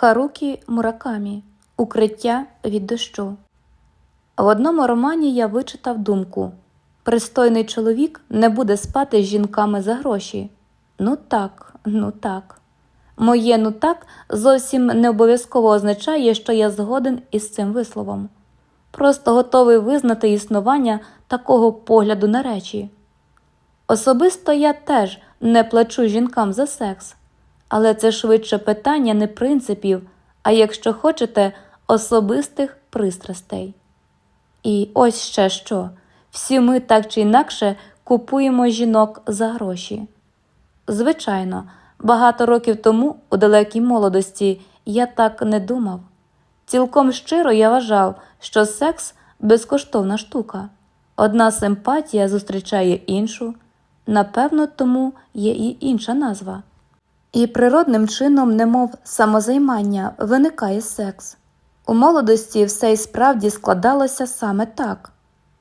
Харукі Муракамі Укриття від дощу. В одному романі я вичитав думку Пристойний чоловік не буде спати з жінками за гроші. Ну так, ну так. Моє ну так зовсім не обов'язково означає, що я згоден із цим висловом. Просто готовий визнати існування такого погляду на речі. Особисто я теж не плачу жінкам за секс, але це швидше питання не принципів, а якщо хочете, особистих пристрастей. І ось ще що: всі ми так чи інакше купуємо жінок за гроші. Звичайно, багато років тому, у далекій молодості, я так не думав. Цілком щиро я вважав, що секс безкоштовна штука. Одна симпатія зустрічає іншу, напевно, тому є і інша назва. І природним чином, немов самозаймання, виникає секс. У молодості все й справді складалося саме так.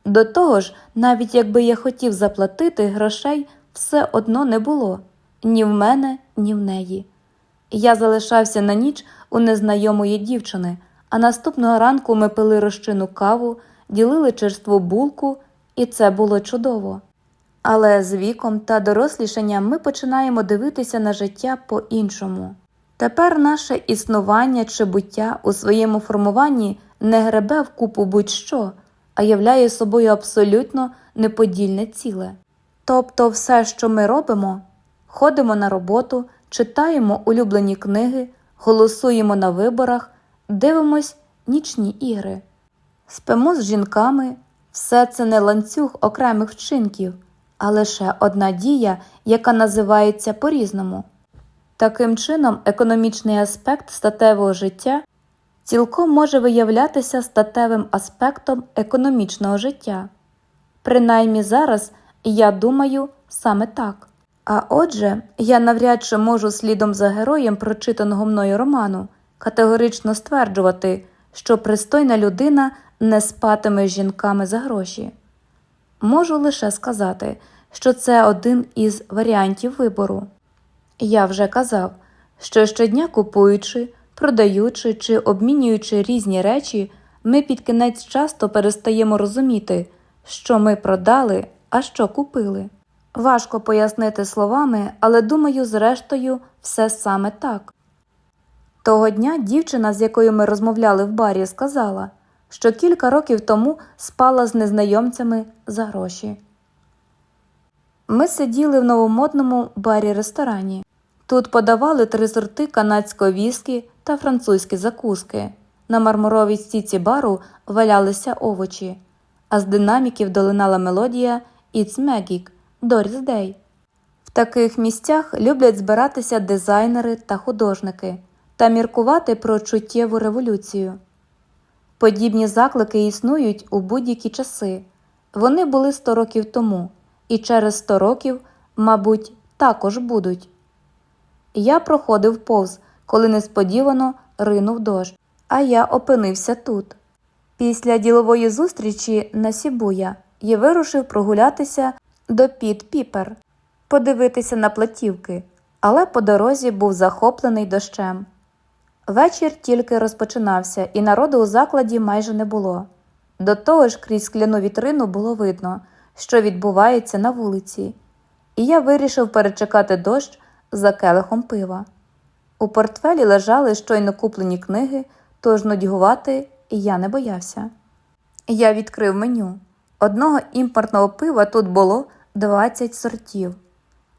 До того ж, навіть якби я хотів заплатити, грошей все одно не було ні в мене, ні в неї. Я залишався на ніч у незнайомої дівчини, а наступного ранку ми пили розчину каву, ділили черству булку, і це було чудово. Але з віком та дорослішанням ми починаємо дивитися на життя по-іншому. Тепер наше існування чи буття у своєму формуванні не гребе в купу будь-що, а являє собою абсолютно неподільне ціле. Тобто, все, що ми робимо, ходимо на роботу, читаємо улюблені книги, голосуємо на виборах, дивимось нічні ігри, спимо з жінками, все це не ланцюг окремих вчинків, а лише одна дія, яка називається по-різному. Таким чином, економічний аспект статевого життя цілком може виявлятися статевим аспектом економічного життя. Принаймні зараз я думаю саме так. А отже, я навряд чи можу слідом за героєм прочитаного мною роману категорично стверджувати, що пристойна людина не спатиме з жінками за гроші. Можу лише сказати, що це один із варіантів вибору. Я вже казав, що щодня купуючи, продаючи чи обмінюючи різні речі, ми під кінець часто перестаємо розуміти, що ми продали, а що купили. Важко пояснити словами, але думаю, зрештою, все саме так. Того дня дівчина, з якою ми розмовляли в барі, сказала, що кілька років тому спала з незнайомцями за гроші. Ми сиділи в новомодному барі ресторані. Тут подавали три сорти канадської віскі та французькі закуски. На мармуровій стіці бару валялися овочі, а з динаміків долинала мелодія It's Magic Doris Day. В таких місцях люблять збиратися дизайнери та художники та міркувати про чуттєву революцію. Подібні заклики існують у будь-які часи. Вони були 100 років тому, і через 100 років, мабуть, також будуть. Я проходив повз, коли несподівано ринув дощ, а я опинився тут. Після ділової зустрічі на Сібуя я вирушив прогулятися до Піт Піпер, подивитися на платівки, але по дорозі був захоплений дощем. Вечір тільки розпочинався, і народу у закладі майже не було. До того ж, крізь скляну вітрину було видно, що відбувається на вулиці, і я вирішив перечекати дощ за келихом пива. У портфелі лежали щойно куплені книги, тож нудьгувати я не боявся. Я відкрив меню. Одного імпортного пива тут було 20 сортів.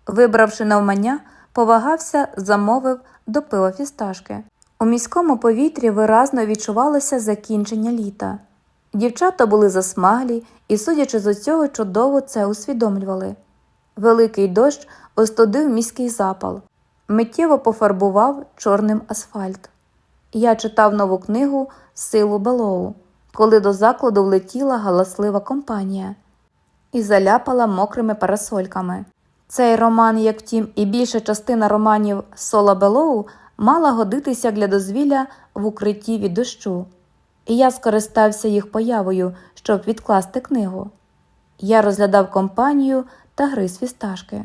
Вибравши навмання, повагався, замовив до пива фісташки. У міському повітрі виразно відчувалося закінчення літа. Дівчата були засмаглі і, судячи з усього, чудово це усвідомлювали. Великий дощ остудив міський запал, миттєво пофарбував чорним асфальт. Я читав нову книгу Силу Белоу, коли до закладу влетіла галаслива компанія і заляпала мокрими парасольками. Цей роман, як втім, і більша частина романів Сола Белоу мала годитися для дозвілля в укритті від дощу, і я скористався їх появою, щоб відкласти книгу. Я розглядав компанію та гриз фісташки.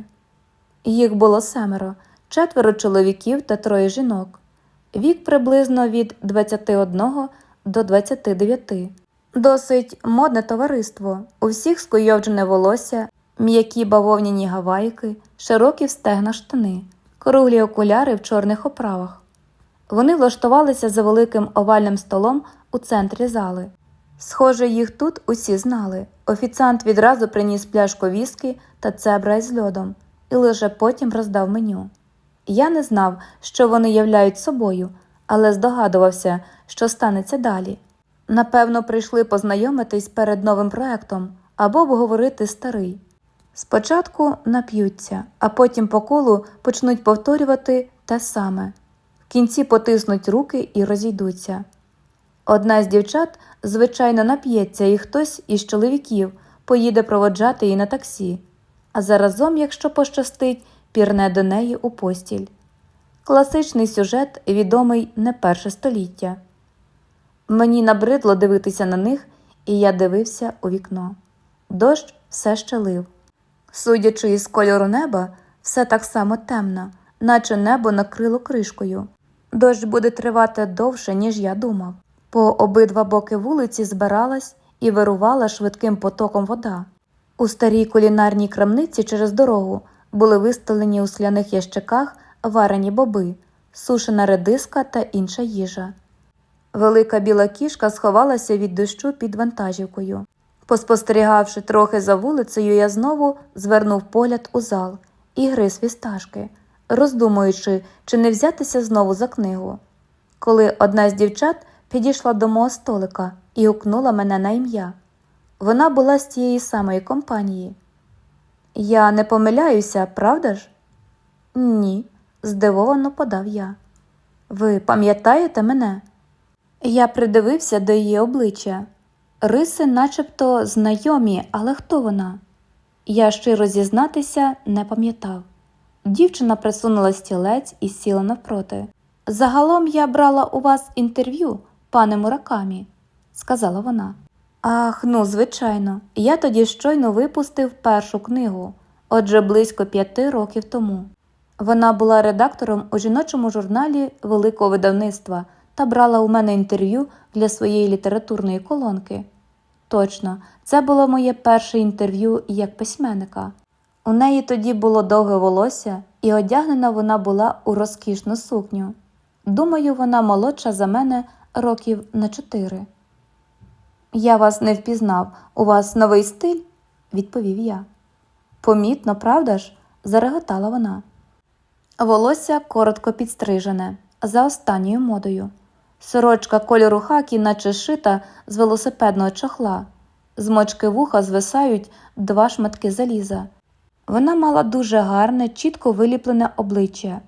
Їх було семеро, четверо чоловіків та троє жінок. вік приблизно від 21 до 29. Досить модне товариство, у всіх скуйовджене волосся, м'які бавовняні гавайки, широкі в стегна штани, круглі окуляри в чорних оправах. Вони влаштувалися за великим овальним столом у центрі зали. Схоже, їх тут усі знали. Офіціант відразу приніс пляшку віскі та цебра із льодом і лише потім роздав меню. Я не знав, що вони являють собою, але здогадувався, що станеться далі. Напевно, прийшли познайомитись перед новим проектом або обговорити старий. Спочатку нап'ються, а потім по колу почнуть повторювати те саме. В кінці потиснуть руки і розійдуться. Одна з дівчат, звичайно, нап'ється, і хтось із чоловіків поїде проводжати її на таксі, а заразом, якщо пощастить, пірне до неї у постіль. Класичний сюжет, відомий не перше століття. Мені набридло дивитися на них, і я дивився у вікно. Дощ все ще лив. Судячи із кольору неба, все так само темно, наче небо накрило кришкою. Дощ буде тривати довше, ніж я думав. По обидва боки вулиці збиралась і вирувала швидким потоком вода. У старій кулінарній крамниці через дорогу були виставлені у скляних ящиках варені боби, сушена редиска та інша їжа. Велика біла кішка сховалася від дощу під вантажівкою. Поспостерігавши трохи за вулицею, я знову звернув погляд у зал і гриз вісташки, роздумуючи, чи не взятися знову за книгу. Коли одна з дівчат підійшла до мого столика і гукнула мене на ім'я. Вона була з тієї самої компанії. Я не помиляюся, правда ж? Ні, здивовано подав я. Ви пам'ятаєте мене? Я придивився до її обличчя. Риси начебто знайомі, але хто вона? Я щиро зізнатися не пам'ятав. Дівчина присунула стілець і сіла навпроти. Загалом я брала у вас інтерв'ю, пане Муракамі, сказала вона. Ах, ну, звичайно, я тоді щойно випустив першу книгу, отже, близько п'яти років тому. Вона була редактором у жіночому журналі Великого видавництва та брала у мене інтерв'ю для своєї літературної колонки. Точно, це було моє перше інтерв'ю як письменника. У неї тоді було довге волосся, і одягнена вона була у розкішну сукню. Думаю, вона молодша за мене років на чотири. Я вас не впізнав, у вас новий стиль, відповів я. Помітно, правда ж? зареготала вона. Волосся коротко підстрижене, за останньою модою. Сорочка кольору хакі, наче шита з велосипедного чохла. З мочки вуха звисають два шматки заліза. Вона мала дуже гарне, чітко виліплене обличчя,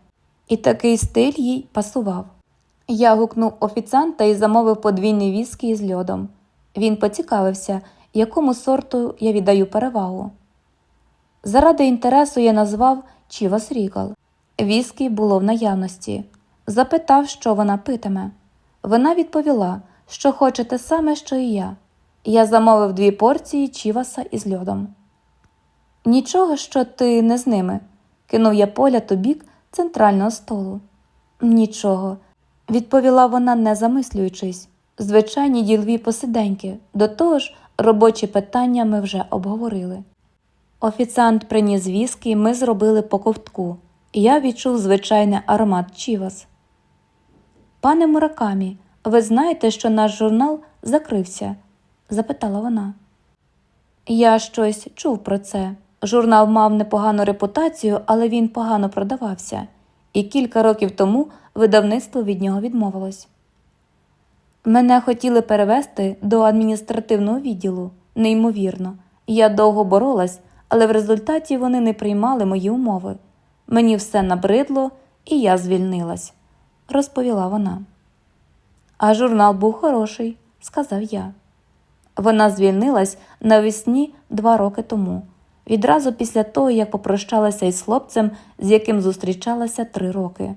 і такий стиль їй пасував. Я гукнув офіціанта і замовив подвійний віскі із льодом. Він поцікавився, якому сорту я віддаю перевагу. Заради інтересу я назвав Чівас Рігал. Віскі було в наявності. Запитав, що вона питиме. Вона відповіла, що хоче те саме, що і я. Я замовив дві порції чіваса із льодом. Нічого, що ти не з ними, кинув я погляд у бік центрального столу. Нічого, відповіла вона, не замислюючись. Звичайні ділові посиденьки, до того ж, робочі питання ми вже обговорили. Офіціант приніс віскі, ми зробили по ковтку, і я відчув звичайний аромат чівас. Пане Муракамі, ви знаєте, що наш журнал закрився? запитала вона. Я щось чув про це. Журнал мав непогану репутацію, але він погано продавався, і кілька років тому видавництво від нього відмовилось. Мене хотіли перевести до адміністративного відділу, неймовірно. Я довго боролась, але в результаті вони не приймали мої умови. Мені все набридло, і я звільнилась, розповіла вона. А журнал був хороший, сказав я. Вона звільнилась навесні два роки тому, відразу після того, як попрощалася із хлопцем, з яким зустрічалася три роки.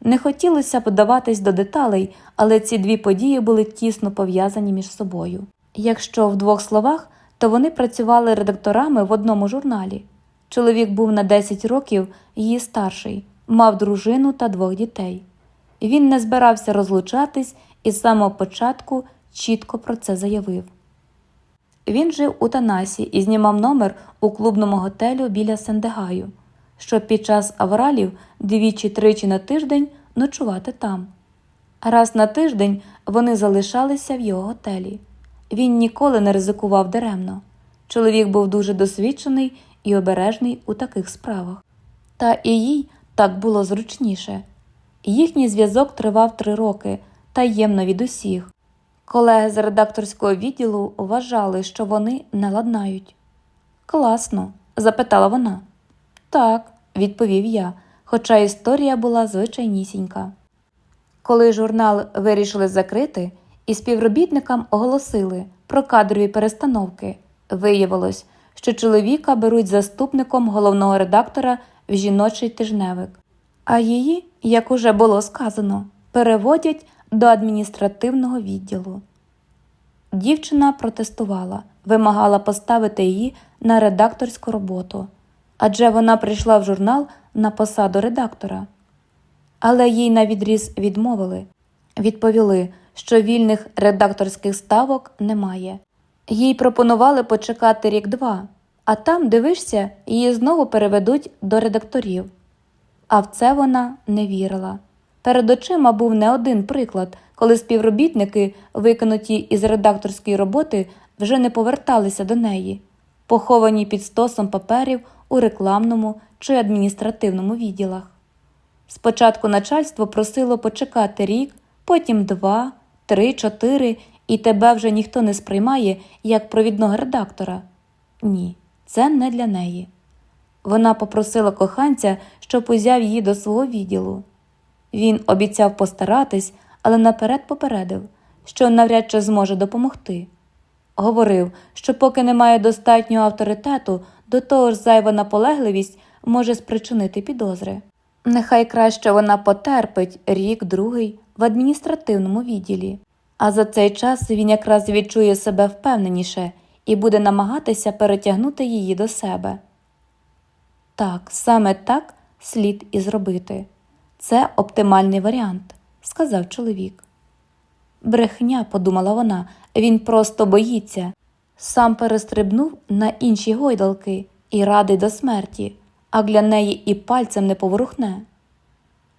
Не хотілося б даватись до деталей, але ці дві події були тісно пов'язані між собою. Якщо в двох словах, то вони працювали редакторами в одному журналі. Чоловік був на 10 років її старший, мав дружину та двох дітей. Він не збирався розлучатись і з самого початку чітко про це заявив. Він жив у Танасі і знімав номер у клубному готелю біля Сендегаю, щоб під час авралів двічі-тричі на тиждень ночувати там. Раз на тиждень вони залишалися в його готелі. Він ніколи не ризикував даремно. Чоловік був дуже досвідчений і обережний у таких справах. Та і їй так було зручніше. Їхній зв'язок тривав три роки, таємно від усіх. Колеги з редакторського відділу вважали, що вони не ладнають. Класно? запитала вона. Так, відповів я, хоча історія була звичайнісінька. Коли журнал вирішили закрити, і співробітникам оголосили про кадрові перестановки, виявилось, що чоловіка беруть заступником головного редактора в жіночий тижневик, а її, як уже було сказано, переводять до адміністративного відділу. Дівчина протестувала, вимагала поставити її на редакторську роботу, адже вона прийшла в журнал на посаду редактора. Але їй на відріз відмовили. Відповіли, що вільних редакторських ставок немає. Їй пропонували почекати рік-два, а там, дивишся, її знову переведуть до редакторів. А в це вона не вірила. Перед очима був не один приклад, коли співробітники, викинуті із редакторської роботи, вже не поверталися до неї, поховані під стосом паперів у рекламному чи адміністративному відділах. Спочатку начальство просило почекати рік, потім два, три, чотири, і тебе вже ніхто не сприймає як провідного редактора. Ні, це не для неї. Вона попросила коханця, щоб узяв її до свого відділу. Він обіцяв постаратись, але наперед попередив, що навряд чи зможе допомогти. Говорив, що поки немає достатнього авторитету, до того ж зайва наполегливість може спричинити підозри. Нехай краще вона потерпить рік другий в адміністративному відділі, а за цей час він якраз відчує себе впевненіше і буде намагатися перетягнути її до себе. Так, саме так слід і зробити. Це оптимальний варіант, сказав чоловік. Брехня, подумала вона, він просто боїться. Сам перестрибнув на інші гойдалки і радий до смерті, а для неї і пальцем не поворухне.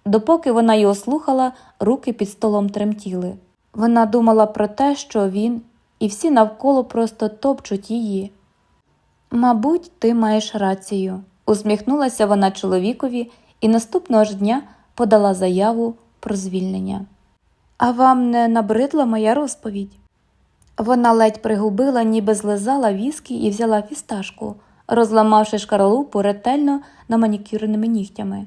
Допоки вона його слухала, руки під столом тремтіли. Вона думала про те, що він і всі навколо просто топчуть її. Мабуть, ти маєш рацію, усміхнулася вона чоловікові і наступного ж дня подала заяву про звільнення. А вам не набридла моя розповідь? Вона ледь пригубила, ніби злизала віскі і взяла фісташку, розламавши шкарлупу ретельно наманікюреними нігтями.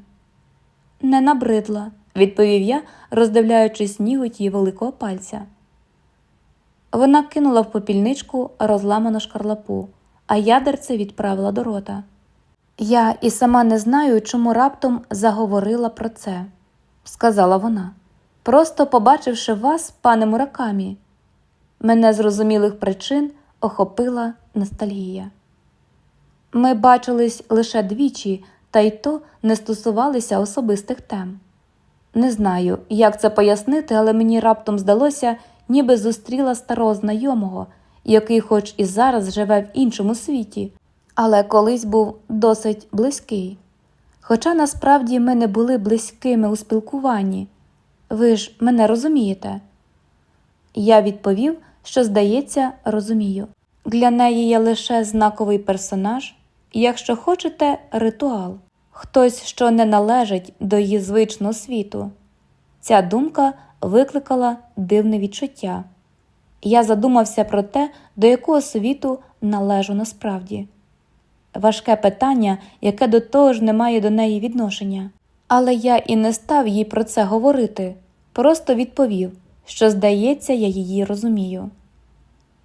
Не набридла, відповів я, роздивляючись ніготь її великого пальця. Вона кинула в попільничку розламану шкарлапу, а ядерце відправила до рота. Я і сама не знаю, чому раптом заговорила про це, сказала вона. Просто побачивши вас, пане Муракамі, мене зрозумілих причин охопила ностальгія. Ми бачились лише двічі, та й то не стосувалися особистих тем. Не знаю, як це пояснити, але мені раптом здалося, ніби зустріла старого знайомого, який, хоч і зараз живе в іншому світі, але колись був досить близький. Хоча насправді ми не були близькими у спілкуванні. Ви ж мене розумієте? Я відповів, що, здається, розумію. Для неї я лише знаковий персонаж, і, якщо хочете, ритуал, хтось, що не належить до її звичного світу. Ця думка викликала дивне відчуття. Я задумався про те, до якого світу належу насправді. Важке питання, яке до того ж не має до неї відношення. Але я і не став їй про це говорити, просто відповів, що, здається, я її розумію.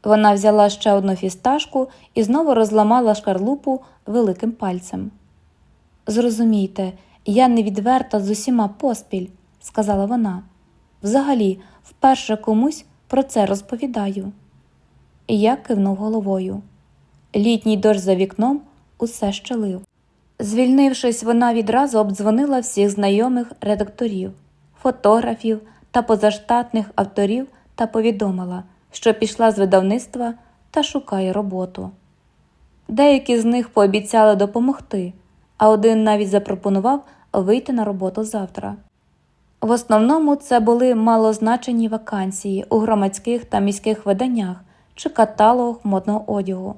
Вона взяла ще одну фісташку і знову розламала шкарлупу великим пальцем. Зрозумійте, я не відверта з усіма поспіль, сказала вона. Взагалі, вперше комусь про це розповідаю. І я кивнув головою. Літній дощ за вікном усе ще лив. Звільнившись, вона відразу обдзвонила всіх знайомих редакторів, фотографів та позаштатних авторів та повідомила, що пішла з видавництва та шукає роботу. Деякі з них пообіцяли допомогти, а один навіть запропонував вийти на роботу завтра. В основному це були малозначені вакансії у громадських та міських виданнях чи каталогах модного одягу.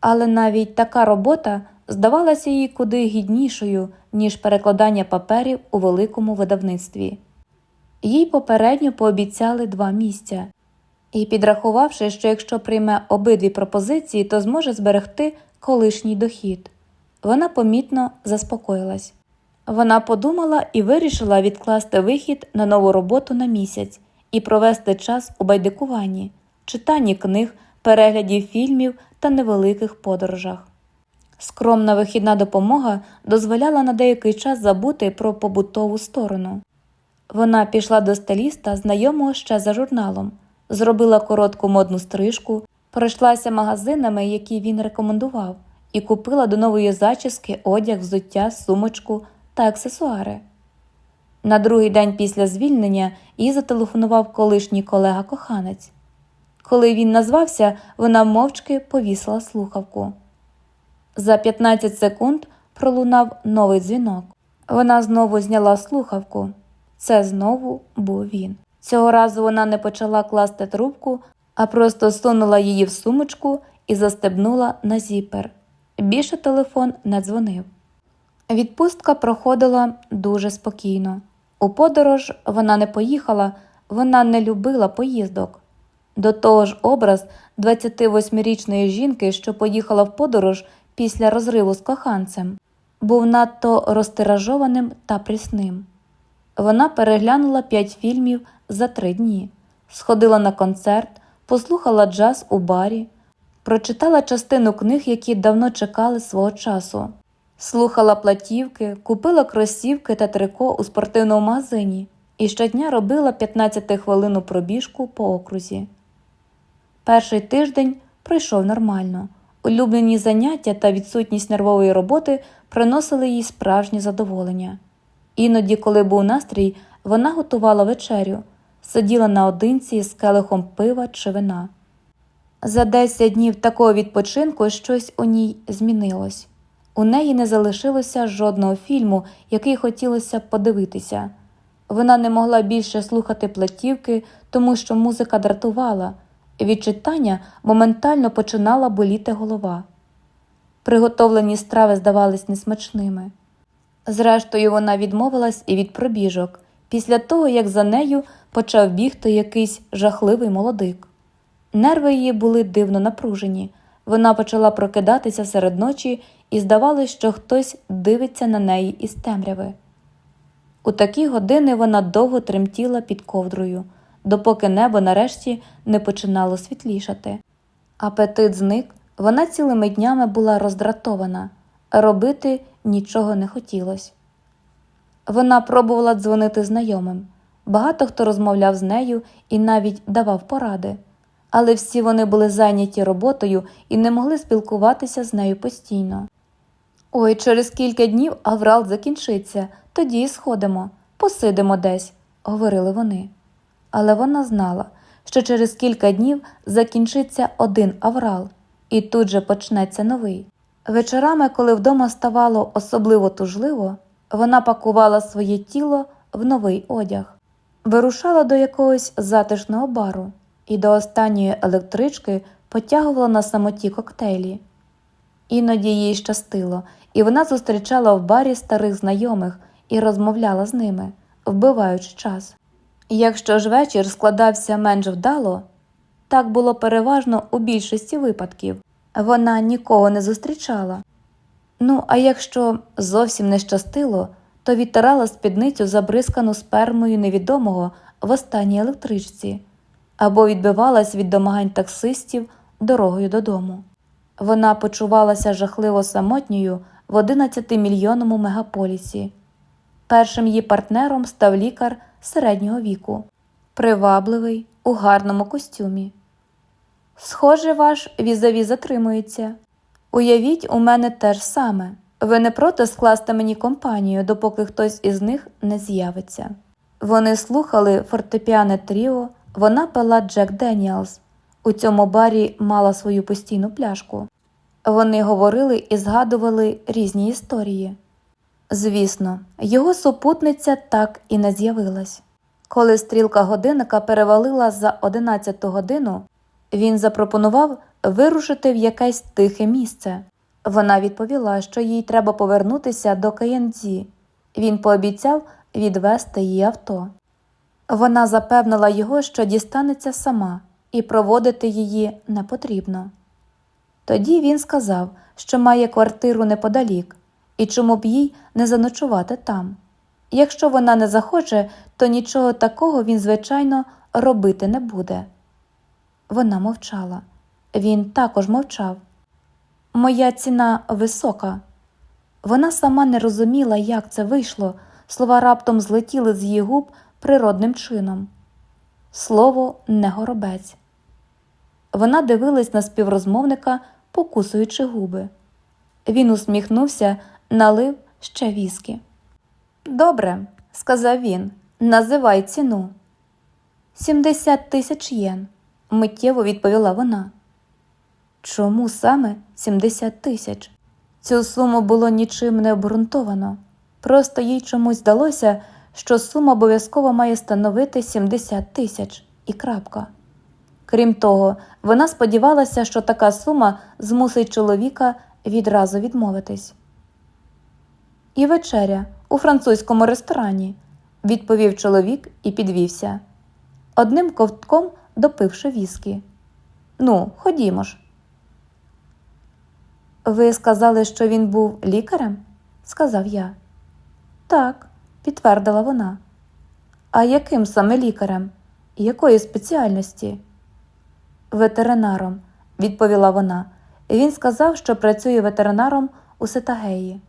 Але навіть така робота здавалася їй куди гіднішою, ніж перекладання паперів у великому видавництві. Їй попередньо пообіцяли два місця, і, підрахувавши, що якщо прийме обидві пропозиції, то зможе зберегти колишній дохід, вона помітно заспокоїлась. Вона подумала і вирішила відкласти вихід на нову роботу на місяць і провести час у байдикуванні, читанні книг, перегляді фільмів та невеликих подорожах. Скромна вихідна допомога дозволяла на деякий час забути про побутову сторону. Вона пішла до стиліста, знайомого ще за журналом, зробила коротку модну стрижку, пройшлася магазинами, які він рекомендував, і купила до нової зачіски одяг, взуття, сумочку та аксесуари. На другий день після звільнення їй зателефонував колишній колега-коханець. Коли він назвався, вона мовчки повісила слухавку. За 15 секунд пролунав новий дзвінок. Вона знову зняла слухавку. Це знову був він. Цього разу вона не почала класти трубку, а просто сунула її в сумочку і застебнула на зіпер. Більше телефон не дзвонив. Відпустка проходила дуже спокійно. У подорож вона не поїхала, вона не любила поїздок. До того ж, образ 28-річної жінки, що поїхала в подорож після розриву з коханцем, був надто розтиражованим та прісним. Вона переглянула п'ять фільмів за три дні, сходила на концерт, послухала джаз у барі, прочитала частину книг, які давно чекали свого часу, слухала платівки, купила кросівки та трико у спортивному магазині і щодня робила 15-хвилинну пробіжку по окрузі. Перший тиждень пройшов нормально. Улюблені заняття та відсутність нервової роботи приносили їй справжнє задоволення. Іноді, коли був настрій, вона готувала вечерю, сиділа наодинці з келихом пива чи вина. За 10 днів такого відпочинку щось у ній змінилось. У неї не залишилося жодного фільму, який хотілося подивитися. Вона не могла більше слухати платівки, тому що музика дратувала. Від читання моментально починала боліти голова. Приготовлені страви здавались несмачними. Зрештою, вона відмовилась і від пробіжок, після того, як за нею почав бігти якийсь жахливий молодик. Нерви її були дивно напружені. Вона почала прокидатися серед ночі і здавалось, що хтось дивиться на неї із темряви. У такі години вона довго тремтіла під ковдрою, допоки небо нарешті не починало світлішати. Апетит зник, вона цілими днями була роздратована, робити нічого не хотілося. Вона пробувала дзвонити знайомим. Багато хто розмовляв з нею і навіть давав поради, але всі вони були зайняті роботою і не могли спілкуватися з нею постійно. Ой, через кілька днів аврал закінчиться, тоді й сходимо, посидимо десь, говорили вони. Але вона знала, що через кілька днів закінчиться один аврал, і тут же почнеться новий. Вечорами, коли вдома ставало особливо тужливо, вона пакувала своє тіло в новий одяг, вирушала до якогось затишного бару і до останньої електрички потягувала на самоті коктейлі. Іноді їй щастило, і вона зустрічала в барі старих знайомих і розмовляла з ними, вбиваючи час. Якщо ж вечір складався менш вдало, так було переважно у більшості випадків, вона нікого не зустрічала. Ну, а якщо зовсім не щастило, то відтирала спідницю, забризкану спермою невідомого в останній електричці, або відбивалась від домагань таксистів дорогою додому. Вона почувалася жахливо самотньою в 11-мільйонному мегаполісі. Першим її партнером став лікар середнього віку, привабливий у гарному костюмі. Схоже, ваш візаві затримується. Уявіть, у мене те ж саме. Ви не проти скласти мені компанію, допоки хтось із них не з'явиться. Вони слухали фортепіане тріо, вона пила Джек Деніелс. У цьому барі мала свою постійну пляшку. Вони говорили і згадували різні історії. Звісно, його супутниця так і не з'явилась. Коли стрілка годинника перевалила за 11 годину, він запропонував вирушити в якесь тихе місце. Вона відповіла, що їй треба повернутися до Каєнзі. Він пообіцяв відвести її авто. Вона запевнила його, що дістанеться сама, і проводити її не потрібно. Тоді він сказав, що має квартиру неподалік, і чому б їй не заночувати там. Якщо вона не захоче, то нічого такого він, звичайно, робити не буде. Вона мовчала. Він також мовчав. Моя ціна висока. Вона сама не розуміла, як це вийшло, слова раптом злетіли з її губ природним чином. Слово не горобець. Вона дивилась на співрозмовника, покусуючи губи. Він усміхнувся, налив ще віскі. Добре, сказав він, називай ціну. Сімдесят тисяч єн, миттєво відповіла вона. Чому саме 70 тисяч? Цю суму було нічим не обґрунтовано. Просто їй чомусь здалося, що сума обов'язково має становити 70 тисяч і крапка. Крім того, вона сподівалася, що така сума змусить чоловіка відразу відмовитись. І вечеря у французькому ресторані, відповів чоловік і підвівся, одним ковтком допивши віскі. Ну, ходімо ж. Ви сказали, що він був лікарем? сказав я. Так, підтвердила вона. А яким саме лікарем? Якої спеціальності? Ветеринаром, відповіла вона. Він сказав, що працює ветеринаром у Сетагеї.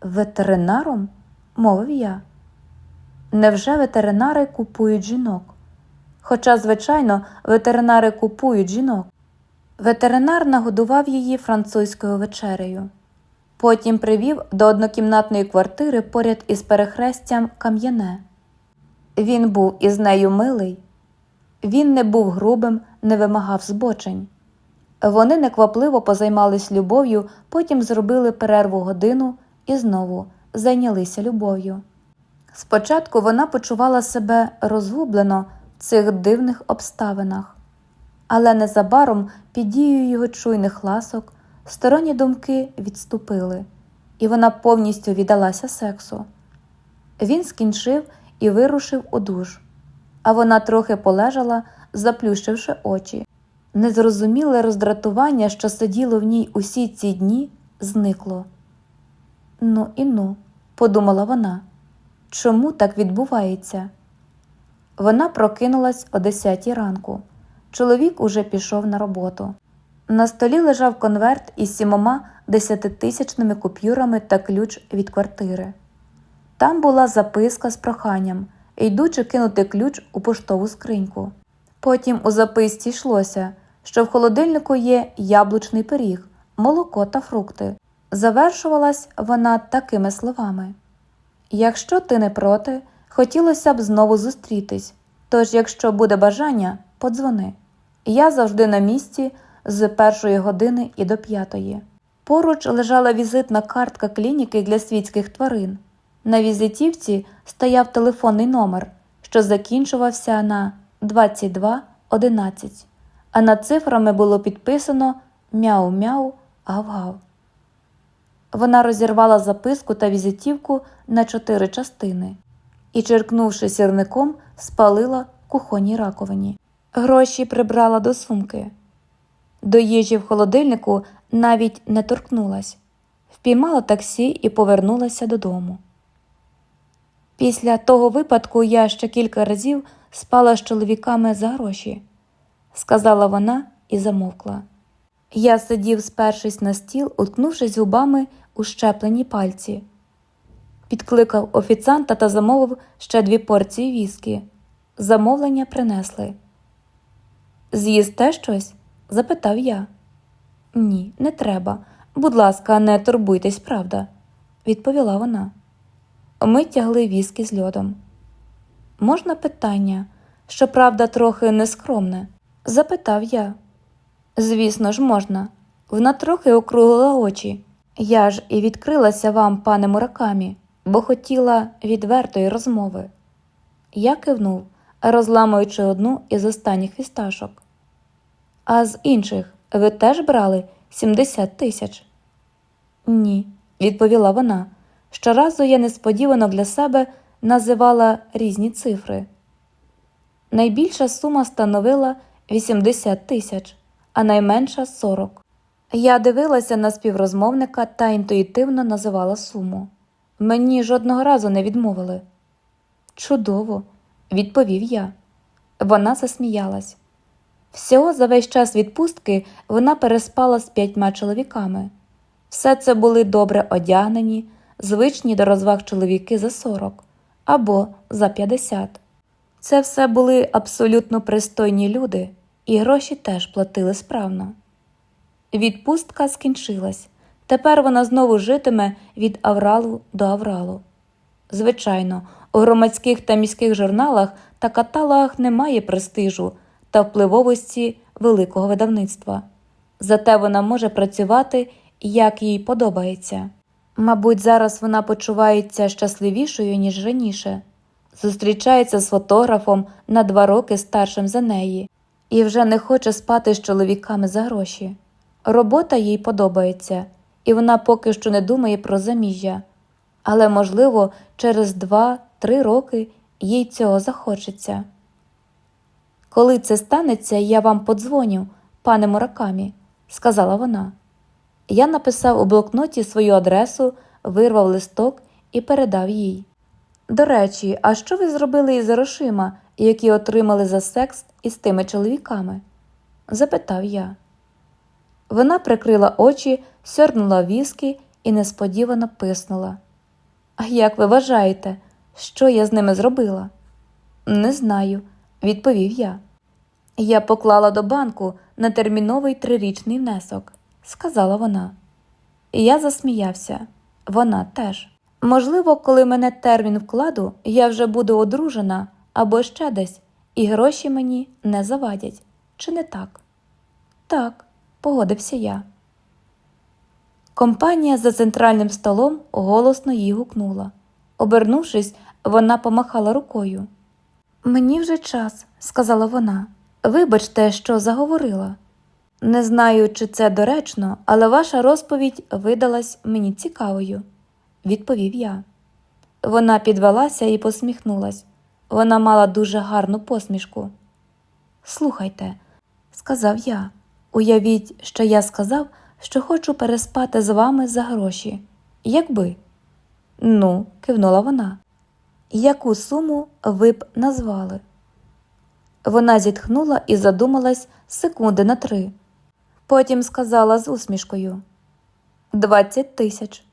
Ветеринаром? мовив я. Невже ветеринари купують жінок? Хоча, звичайно, ветеринари купують жінок. Ветеринар нагодував її французькою вечерею. Потім привів до однокімнатної квартири поряд із перехрестям кам'яне. Він був із нею милий. Він не був грубим, не вимагав збочень. Вони неквапливо позаймались любов'ю, потім зробили перерву годину і знову зайнялися любов'ю. Спочатку вона почувала себе розгублено в цих дивних обставинах, але незабаром під дією його чуйних ласок сторонні думки відступили, і вона повністю віддалася сексу. Він скінчив і вирушив у душ, а вона трохи полежала, заплющивши очі. Незрозуміле роздратування, що сиділо в ній усі ці дні, зникло. Ну і ну, подумала вона, чому так відбувається? Вона прокинулась о 10 ранку. Чоловік уже пішов на роботу. На столі лежав конверт із сімома десятитисячними купюрами та ключ від квартири. Там була записка з проханням, йдучи кинути ключ у поштову скриньку. Потім у записці йшлося, що в холодильнику є яблучний пиріг, молоко та фрукти. Завершувалась вона такими словами: Якщо ти не проти, хотілося б знову зустрітись. Тож, якщо буде бажання, подзвони. Я завжди на місці з першої години і до п'ятої. Поруч лежала візитна картка клініки для світських тварин. На візитівці стояв телефонний номер, що закінчувався на 2211, а над цифрами було підписано Мяу-мяу, гав-гав. Вона розірвала записку та візитівку на чотири частини і, черкнувши сірником, спалила в кухонній раковині. Гроші прибрала до сумки. До їжі в холодильнику навіть не торкнулась, впіймала таксі і повернулася додому. Після того випадку я ще кілька разів спала з чоловіками за гроші, сказала вона і замовкла. Я сидів, спершись на стіл, уткнувшись губами у щеплені пальці. Підкликав офіціанта та замовив ще дві порції віскі. Замовлення принесли. З'їсте щось? запитав я. Ні, не треба. Будь ласка, не турбуйтесь, правда, відповіла вона. Ми тягли віскі з льодом. можна питання, щоправда, трохи нескромне? запитав я. Звісно ж, можна. Вона трохи округлила очі. Я ж і відкрилася вам, пане Муракамі, бо хотіла відвертої розмови. Я кивнув, розламуючи одну із останніх фісташок. А з інших ви теж брали 70 тисяч? Ні, відповіла вона. Щоразу я несподівано для себе називала різні цифри. Найбільша сума становила 80 тисяч, а найменша 40. Я дивилася на співрозмовника та інтуїтивно називала суму. Мені жодного разу не відмовили. Чудово, відповів я. Вона засміялась. Всього за весь час відпустки вона переспала з п'ятьма чоловіками. Все це були добре одягнені, звичні до розваг чоловіки за 40 або за 50. Це все були абсолютно пристойні люди, і гроші теж платили справно. Відпустка скінчилась. Тепер вона знову житиме від авралу до авралу. Звичайно, у громадських та міських журналах та каталогах немає престижу та впливовості великого видавництва. Зате вона може працювати, як їй подобається. Мабуть, зараз вона почувається щасливішою, ніж раніше, зустрічається з фотографом на два роки старшим за неї і вже не хоче спати з чоловіками за гроші. Робота їй подобається, і вона поки що не думає про заміжжя, але, можливо, через два-три роки їй цього захочеться. Коли це станеться, я вам подзвоню, пане Муракамі, сказала вона. Я написав у блокноті свою адресу, вирвав листок і передав їй. До речі, а що ви зробили із грошима, які отримали за секс із тими чоловіками? запитав я. Вона прикрила очі, сьорнула віскі і несподівано писнула. А як ви вважаєте, що я з ними зробила? Не знаю, відповів я. Я поклала до банку на терміновий трирічний внесок, сказала вона. Я засміявся, вона теж. Можливо, коли мене термін вкладу, я вже буду одружена або ще десь, і гроші мені не завадять. Чи не так? Так, погодився я. Компанія за центральним столом голосно їй гукнула. Обернувшись, вона помахала рукою. Мені вже час, сказала вона. Вибачте, що заговорила. Не знаю, чи це доречно, але ваша розповідь видалась мені цікавою, відповів я. Вона підвелася і посміхнулась. Вона мала дуже гарну посмішку. Слухайте, сказав я, уявіть, що я сказав, що хочу переспати з вами за гроші. Якби? Ну, кивнула вона. Яку суму ви б назвали? Вона зітхнула і задумалась секунди на три. Потім сказала з усмішкою Двадцять тисяч.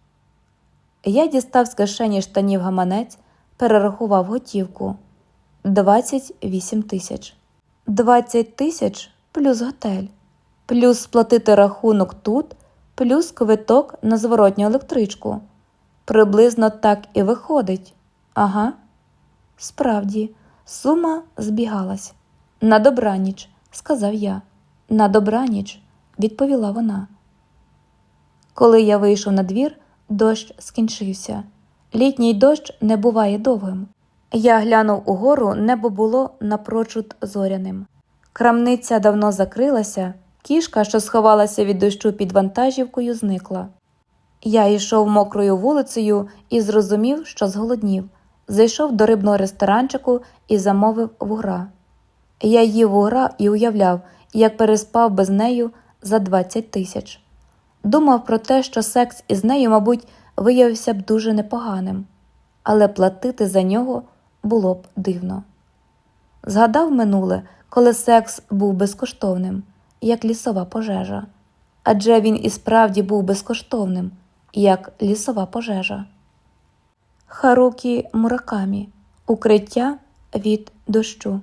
Я дістав з кишені штанів гаманець, перерахував готівку двадцять вісім тисяч. Двадцять тисяч плюс готель, плюс сплатити рахунок тут, плюс квиток на зворотню електричку. Приблизно так і виходить. Ага. Справді, сума збігалась. На добраніч, сказав я. На добраніч, відповіла вона. Коли я вийшов на двір, дощ скінчився. Літній дощ не буває довгим. Я глянув угору, небо було напрочуд зоряним. Крамниця давно закрилася, кішка, що сховалася від дощу під вантажівкою, зникла. Я йшов мокрою вулицею і зрозумів, що зголоднів. Зайшов до рибного ресторанчику і замовив вугра. Я їв вугра і уявляв, як переспав без нею за 20 тисяч. Думав про те, що секс із нею, мабуть, виявився б дуже непоганим, але платити за нього було б дивно. Згадав минуле, коли секс був безкоштовним, як лісова пожежа, адже він і справді був безкоштовним, як лісова пожежа. Харукі Муракамі Укриття від дощу.